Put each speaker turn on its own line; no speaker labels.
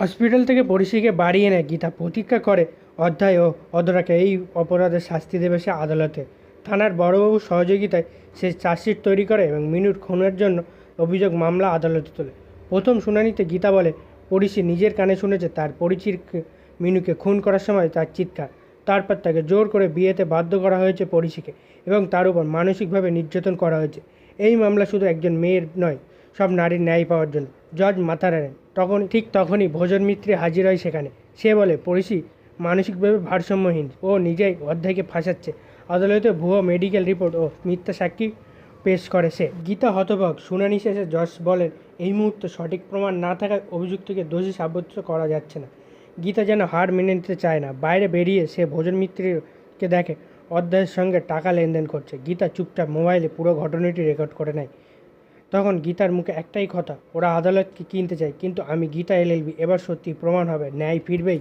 Hospital থেকে পরিষীকে বাড়ি এনে গীতা। প্রতীক্ষা করে, অধ্যায় ও অধরাকে এই অপরাধের শাস্তি দেবে সে আদালতে। থানার বড়বাবুর সহযোগিতায় সে চার্জশিট তৈরি করে এবং মিনুর খুনের জন্য অভিযোগ মামলা আদালতে তোলে। প্রথম শুনানিতে গীতা বলে, পরিষী নিজের কানে শুনেছে, তার পরিচির মিনুকে খুন করার সময় তার চিৎকার। তারপর তাকে জোর করে বিয়েতে বাধ্য করা হয়েছে পরিষীকে এবং তার উপর মানসিকভাবে নির্যাতন করা হয়েছে। এই মামলা শুধু একজন মেয়ের নয়, সব নারীর ন্যায় পাওয়ার জন্য। জজ মাথা রাখেন তখন ঠিক তখনই ভোজন মিত্রে হাজির হয় সেখানে। সে বলে, পড়িসি, মানসিকভাবে ভারসাম্যহীন ও নিজেই অধ্যায়কে ফাঁসাচ্ছে। আদালতে ভুয়ো মেডিকেল রিপোর্ট ও মিথ্যা সাক্ষী পেশ করে সে। গীতা হতবাক শুনানি শেষে জজ বলেন, এই মুহূর্তে সঠিক প্রমাণ না থাকায় অভিযুক্তকে দোষী সাব্যস্ত করা যাচ্ছে না। গীতা যেন হার মেনে নিতে চায় না। বাইরে বেরিয়ে সে ভোজন মিত্রকে দেখে, অধ্যায়ের সঙ্গে টাকা লেনদেন করছে। গীতা চুপচাপ মোবাইলে পুরো ঘটনাটি রেকর্ড করে নেয়। তখন গীতার মুখে একটাই কথা, ওরা আদালতকে কিনতে চায়, কিন্তু আমি গীতা এলএলবি এবার সত্যি প্রমাণ হবে, ন্যায় ফিরবেই।